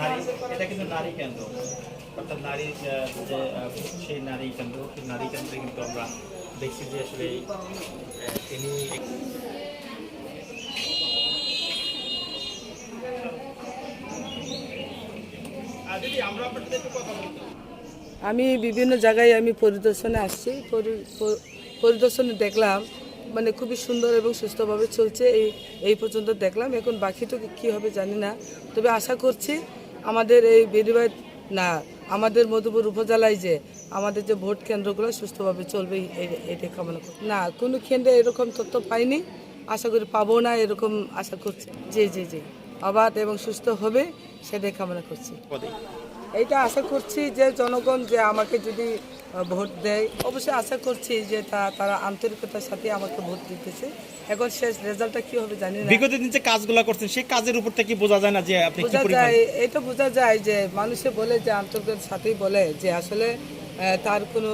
নারী, এটা কিন্তু নারী কেন্দ্র। অর্থাৎ নারী যে সেই নারী কেন্দ্র, সেই নারী কেন্দ্রে কিন্তু আমরা দেখছি যে আসলে তিনি আমি বিভিন্ন জায়গায় আমি পরিদর্শনে আসছি। পরিদর্শনে দেখলাম মানে খুবই সুন্দর এবং সুস্থভাবে চলছে, এই এই পর্যন্ত দেখলাম। এখন বাকিটুকু কী হবে জানি না। তবে আশা করছি আমাদের এই বেরিবাদ না, আমাদের মধুপুর উপজেলায় যে আমাদের যে ভোট কেন্দ্রগুলো সুস্থভাবে চলবে এটা কামনা করি। না, কোনো কেন্দ্রে এরকম তথ্য পাইনি। আশা করি পাবো না এরকম আশা করছি। জি জি জি। অবাধ এবং সুস্থ হবে, সেটাই কামনা করছি। এইটা আশা করছি যে জনগণ যে আমাকে যদি ভোট দেয় অবশ্যই আশা করছি যে তা তারা আন্তরিকতার সাথে আমাকে ভোট দিতেছে। এখন শেষ রেজাল্টটা কি হবে জানি না। বিগত দিন যে কাজগুলো করছেন সেই কাজের উপর থেকে বোঝা যায় না যে আপনি কি বোঝা যায় এটা বোঝা যায় যে মানুষে বলে যে আন্তর্জাতিক সাথেই বলে যে আসলে তার কোনো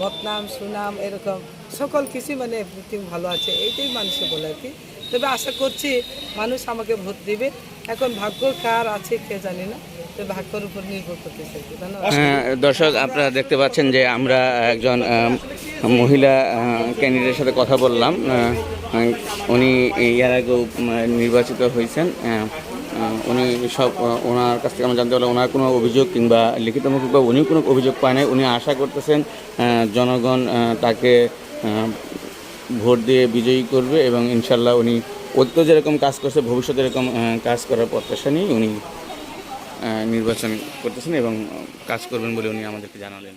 বদনাম সুনাম এরকম সকল কিছুই মানে এভরিথিং ভালো আছে এইটাই মানুষে বলে আর কি। তবে আশা করছি মানুষ আমাকে ভোট দিবে। এখন ভাগ্য কার আছে কে জানি না। হ্যাঁ, দর্শক আপনারা দেখতে পাচ্ছেন যে আমরা একজন মহিলা ক্যান্ডিডেটের সাথে কথা বললাম উনি এর আগেও নির্বাচিত হয়েছেন উনি সব ওনার কাছ থেকে আমরা জানতে পারলাম ওনার কোনো অভিযোগ কিংবা লিখিত মুখ বা উনিও কোনো অভিযোগ পায় নাই। উনি আশা করতেছেন জনগণ তাকে ভোট দিয়ে বিজয়ী করবে এবং ইনশাল্লাহ উনি অতীত যেরকম কাজ করছে ভবিষ্যতে এরকম কাজ করার প্রত্যাশা নিয়ে উনি নির্বাচন করতেছেন এবং কাজ করবেন বলে উনি আমাদেরকে জানালেন।